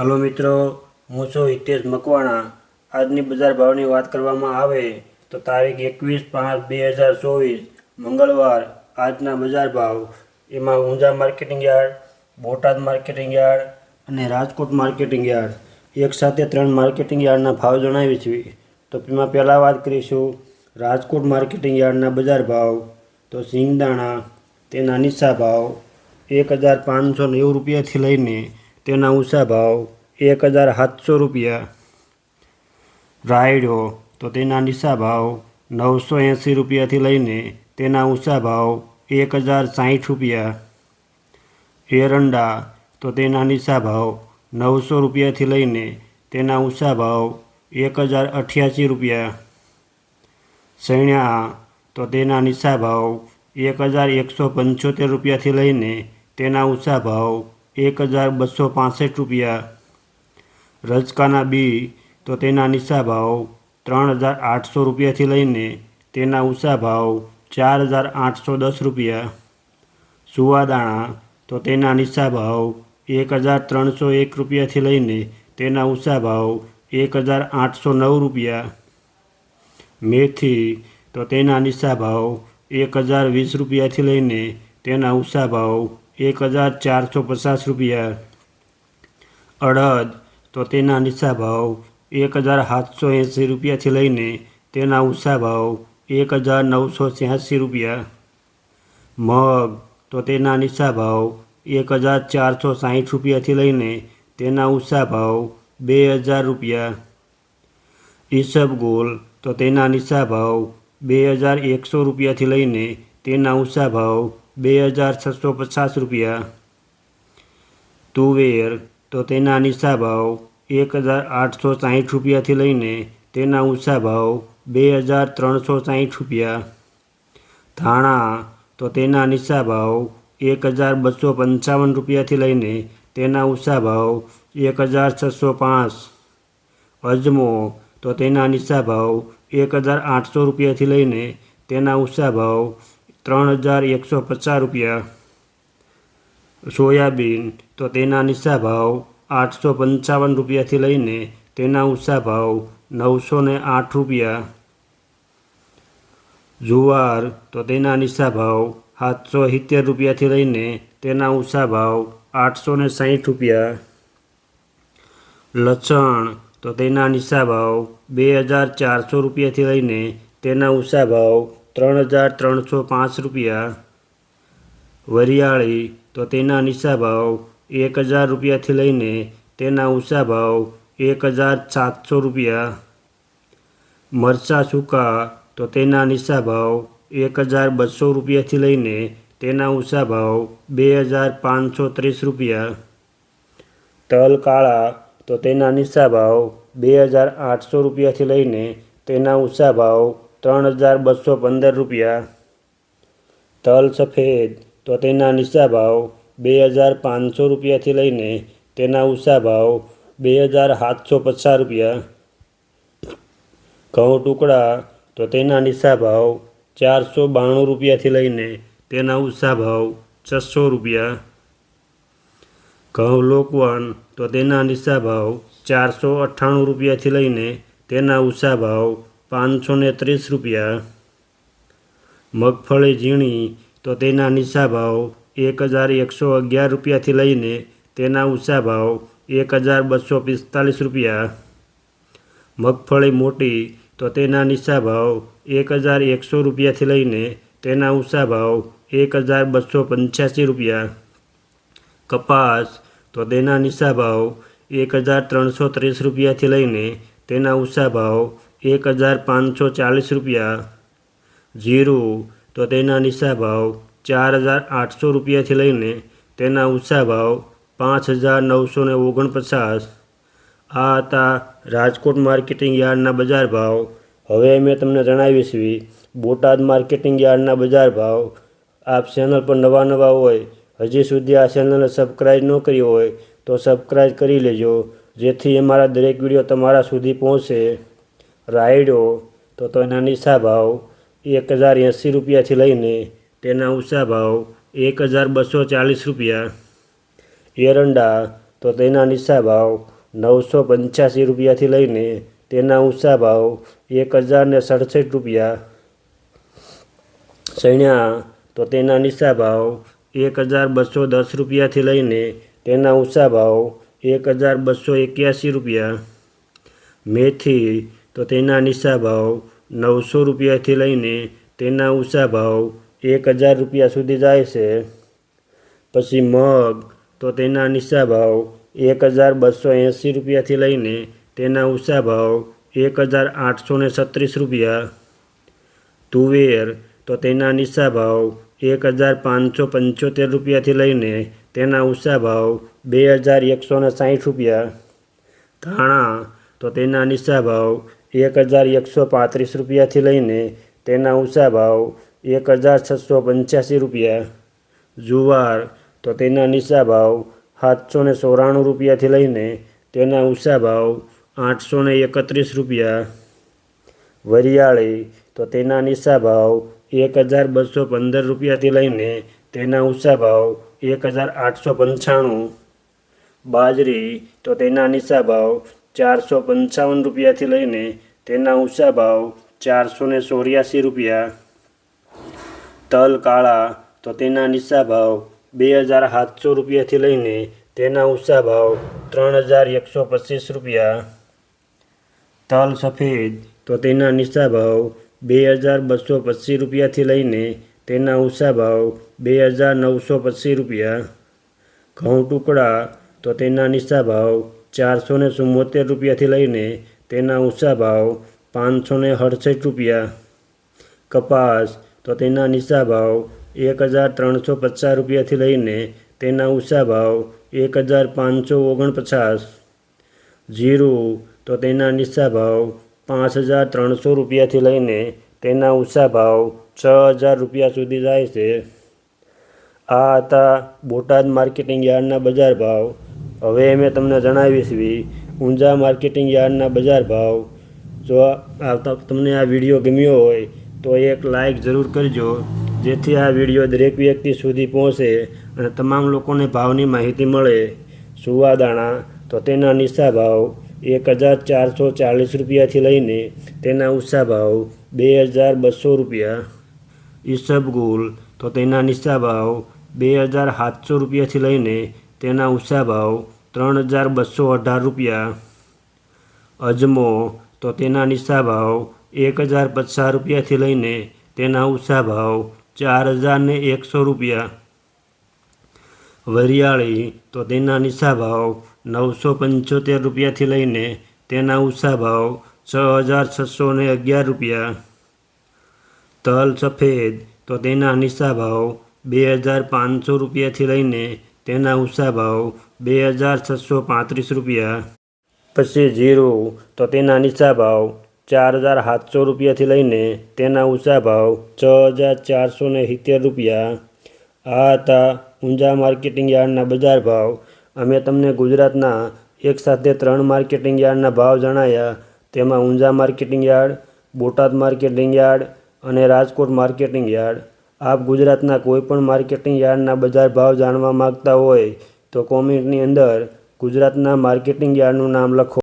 Hello મિત્રો, હું છું હિતેશ મકવાણા. આજની બજાર ભાવની વાત કરવામાં આવે તો તારીખ એકવીસ પાંચ બે હજાર ચોવીસ, મંગળવાર, આજના બજાર ભાવ. એમાં Unjha marketing yard, Botad marketing yard અને રાજકોટ માર્કેટિંગ યાર્ડ. એક સાથે ત્રણ માર્કેટિંગ યાર્ડના ભાવ જણાવી છીએ. તો એમાં પહેલાં વાત કરીશું રાજકોટ માર્કેટિંગ યાર્ડના બજાર ભાવ. તો સિંગદાણા, તેના નીચા ભાવ એક હજાર પાંચસો નેવું રૂપિયાથી લઈને તેના ઊંચા ભાવ એક હજાર સાતસો રૂપિયા. રાયડો તો તેના નીચા ભાવ નવસો એંસી રૂપિયાથી લઈને તેના ઊંચા ભાવ એક હજાર સાઠ રૂપિયા. એરંડા તો તેના નીચા ભાવ નવસો રૂપિયાથી લઈને તેના ઊંચા ભાવ એક હજાર અઠ્યાસી રૂપિયા. સૈણા તો તેના નીચા ભાવ એક હજાર એકસો પંચોતેર રૂપિયાથી લઈને તેના ઊંચા ભાવ એક હજાર બસો પાસઠ રૂપિયા રજકાના બી તો તેના નીચા ભાવ ત્રણ હજાર આઠસો રૂપિયાથી લઈને તેના ઊંચા ભાવ ચાર હજાર આઠસો દસ રૂપિયા સુવાદાણા તો તેના નીચા ભાવ એક હજાર ત્રણસો એક રૂપિયાથી લઈને તેના ઊંચા ભાવ એક હજાર આઠસો નવ રૂપિયા મેથી તો તેના નીચા ભાવ એક હજાર વીસ રૂપિયાથી લઈને તેના ઊંચા ભાવ એક હજાર ચારસો પચાસ રૂપિયા અડદ તો તેના નીચા ભાવ એક હજાર સાતસો એંસી રૂપિયાથી લઈને તેના ઊંચા ભાવ એક હજાર નવસો છ્યાસી રૂપિયા મગ તો તેના નીચા ભાવ એક હજાર ચારસો સાહીઠ રૂપિયાથી લઈને તેના ઊંચા ભાવ બે હજાર રૂપિયા ઈસબગોલ તો તેના નીચા ભાવ બે હજાર એકસો રૂપિયાથી લઈને તેના ઊંચા ભાવ બે હજાર છસો પચાસ રૂપિયા. તુવેર, તો તેના નીચા ભાવ એક હજાર આઠસો સાહીઠ રૂપિયાથી લઈને તેના ઊંચા ભાવ બે હજાર ત્રણસો સાહીઠ રૂપિયા. ધાણા, તો તેના નીચા ભાવ એક હજાર બસો પંચાવન રૂપિયાથી લઈને તેના ઊંચા ભાવ એક હજાર છસો પાંચ. અજમો, તો તેના નીચા ભાવ એક હજાર આઠસો રૂપિયાથી લઈને તેના ઊંચા ભાવ ત્રણ હજાર એકસો પચાસ રૂપિયા. સોયાબીન, તો તેના નીચા ભાવ આઠસો પંચાવન રૂપિયાથી લઈને તેના ઊંચા ભાવ નવસો ને આઠ રૂપિયા. જુવાર, તો તેના નીચા ભાવ સાતસો સિત્તેર રૂપિયાથી લઈને તેના ઊંચા ભાવ આઠસો ને સાહીઠ રૂપિયા. લસણ, તો તેના નીચા ભાવ બે હજાર ચારસો રૂપિયાથી લઈને તેના ઊંચા ભાવ ત્રણ હજાર ત્રણસો પાંચ રૂપિયા. વરિયાળી, તો તેના નીચા ભાવ એક હજાર રૂપિયાથી લઈને તેના ઊંચા ભાવ એક હજાર સાતસો રૂપિયા. મરચાં સૂકા, તો તેના નીચા ભાવ એક હજાર બસો રૂપિયાથી લઈને તેના ઊંચા ભાવ બે હજાર પાંચસો ત્રીસ રૂપિયા. તલ કાળા, તો તેના નીચા ભાવ બે હજાર આઠસો રૂપિયાથી લઈને તેના ઊંચા ભાવ ત્રણ હજાર બસો પંદર રૂપિયા. તલ સફેદ, તો તેના નીચા ભાવ બે હજાર પાંચસો રૂપિયાથી લઈને તેના ઊંચા ભાવ બે હજાર સાતસો પચાસ રૂપિયા. ઘઉં ટુકડા, તો તેના નીચા ભાવ ચારસો બાણું રૂપિયાથી લઈને તેના ઊંચા ભાવ છસો રૂપિયા. ઘઉં લોકવન, તો તેના નીચા ભાવ ચારસો અઠ્ઠાણું રૂપિયાથી લઈને તેના ઊંચા ભાવ પાંચસો ને ત્રીસ રૂપિયા. મગફળી ઝીણી તો તેના નીચા ભાવ એક હજાર એકસો અગિયાર રૂપિયાથી લઈને તેના ઊંચા ભાવ એક હજાર બસો પિસ્તાલીસ રૂપિયા. મગફળી મોટી તો તેના નીચા ભાવ એક હજાર એકસો રૂપિયાથી લઈને તેના ઊંચા ભાવ એક હજાર બસો પંચ્યાસી રૂપિયા. કપાસ તો તેના નીચા ભાવ એક હજાર ત્રણસો ત્રીસ રૂપિયાથી લઈને તેના ઊંચા ભાવ એક હજાર પાંચસો ચાલીસ રૂપિયા. જીરું તો તેના નીચા ભાવ ચાર હજાર આઠસો રૂપિયાથી લઈને તેના ઊંચા ભાવ પાંચ હજાર નવસો ને ઓગણપચાસ. આ હતા રાજકોટ માર્કેટિંગ યાર્ડના બજાર ભાવ. હવે મેં તમને જણાવીશ બોટાદ માર્કેટિંગ યાર્ડના બજાર ભાવ. આપ ચેનલ પર નવા નવા હોય, હજી સુધી આ ચેનલને સબસ્ક્રાઈબ ન કરી હોય, તો સબસ્ક્રાઈબ કરી લેજો, જેથી અમારા દરેક વીડિયો તમારા સુધી પહોંચે. રાયડો, તો તેના નીચા ભાવ એક હજાર એંસી રૂપિયાથી લઈને તેના ઊંચા ભાવ એક હજાર બસો ચાલીસ રૂપિયા. એરંડા, તો તેના નીચા ભાવ નવસો પંચ્યાસી રૂપિયાથી લઈને તેના ઊંચા ભાવ એક હજાર ને સડસઠ રૂપિયા. સૈણ્યા તો તેના નીચા ભાવ એક હજાર બસો દસ રૂપિયાથી લઈને તેના ઊંચા ભાવ એક હજાર બસો એક્યાસી રૂપિયા. મેથી તો તેના નીચા ભાવ નવસો રૂપિયાથી લઈને તેના ઊંચા ભાવ એક હજાર રૂપિયા સુધી જાય છે. પછી મગ, તો તેના નીચા ભાવ એક હજાર બસો એંસી રૂપિયાથી લઈને તેના ઊંચા ભાવ એક હજાર આઠસો ને છત્રીસ રૂપિયા. તુવેર, તો તેના નીચા ભાવ એક હજાર પાંચસો પંચોતેર રૂપિયાથી લઈને તેના ઊંચા ભાવ બે હજાર એકસો ને સાઠ રૂપિયા. ધાણા, તો તેના નીચા ભાવ એક હજાર એકસો પાંત્રીસ રૂપિયાથી લઈને તેના ઊંચા ભાવ એક હજાર છસો પંચ્યાસી રૂપિયા. જુવાર, તો તેના નીચા ભાવ સાતસો ને ચોરાણું રૂપિયાથી લઈને તેના ઊંચા ભાવ આઠસો ને એકત્રીસ રૂપિયા. વરિયાળી, તો તેના નીચા ભાવ એક હજાર બસો પંદર રૂપિયાથી લઈને તેના ઊંચા ભાવ એક હજાર આઠસો પંચાણું. બાજરી, તો તેના નીચા ભાવ ચારસો પંચાવન રૂપિયાથી લઈને તેના ઊંચા ભાવ ચારસો ને ચોર્યાસી રૂપિયા. તલ કાળા, તો તેના નીચા ભાવ બે હજાર સાતસો રૂપિયાથી લઈને તેના ઊંચા ભાવ ત્રણ હજાર એકસો પચીસ રૂપિયા. તલ સફેદ, તો તેના નીચા ભાવ બે હજાર બસો પચીસ રૂપિયાથી લઈને તેના ઊંચા ભાવ બે હજાર નવસો પચીસ રૂપિયા. ઘઉં ટુકડા, તો તેના નીચા ભાવ ચારસો ને ચુમ્મોતેર રૂપિયાથી લઈને તેના ઊંચા ભાવ પાંચસો ને અડસઠ રૂપિયા. કપાસ, તો તેના નીચા ભાવ એક હજાર ત્રણસો પચાસ રૂપિયાથી લઈને તેના ઊંચા ભાવ એક હજાર પાંચસો ઓગણપચાસ. જીરું, તો તેના નીચા ભાવ પાંચ હજાર ત્રણસો રૂપિયાથી લઈને તેના ઊંચા ભાવ છ હજાર રૂપિયા સુધી જાય છે. આ હતા બોટાદ માર્કેટિંગ યાર્ડના બજાર ભાવ હવે મેં તમને જણાવીશ બી, ઊંઝા માર્કેટિંગ યાર્ડના બજાર ભાવ. જો આ તમને આ વીડિયો ગમ્યો હોય, તો એક લાઇક જરૂર કરજો, જેથી આ વીડિયો દરેક વ્યક્તિ સુધી પહોંચે અને તમામ લોકોને ભાવની માહિતી મળે. સુવાદાણા તો તેના નીચા ભાવ એક હજાર ચારસો ચાલીસ રૂપિયાથી લઈને તેના ઊંચા ભાવ બે હજાર બસો રૂપિયા. ઈસબગુલ, તો તેના નીચા ભાવ બે હજાર સાતસો રૂપિયાથી લઈને તેના ઊંચા ભાવ ત્રણ હજાર બસો અઢાર રૂપિયા. અજમો તો તેના નીચા ભાવ એક હજાર પચાસ રૂપિયાથી લઈને તેના ઊંચા ભાવ ચાર હજાર ને એકસો રૂપિયા. વરિયાળી તો તેના નીચા ભાવ નવસો પંચોતેર રૂપિયાથી લઈને તેના ઊંચા ભાવ છ હજાર છસો ને અગિયાર રૂપિયા. તલ સફેદ તો તેના નીચા ભાવ બે હજાર પાંચસો રૂપિયાથી લઈને તેના ઊંચા ભાવ બે હજાર છસો પાંત્રીસ રૂપિયા. પછી જીરું તો તેના નીચા ભાવ ચાર હજાર સાતસો રૂપિયાથી લઈને તેના ઊંચા ભાવ છ હજાર ચારસો ને સિત્તેર રૂપિયા. આ હતા ઊંઝા માર્કેટિંગ યાર્ડના બજાર ભાવ. અમે તમને ગુજરાતના એક સાથે ત્રણ માર્કેટિંગ યાર્ડના ભાવ જણાયા. તેમાં Unjha marketing yard, Botad marketing yard અને રાજકોટ માર્કેટિંગ યાર્ડ. આપ ગુજરાતના કોઈપણ માર્કેટિંગ યાર્ડના બજાર ભાવ જાણવા માગતા હોય તો કોમેન્ટની અંદર ગુજરાતના માર્કેટિંગ યાર્ડનું નામ લખો.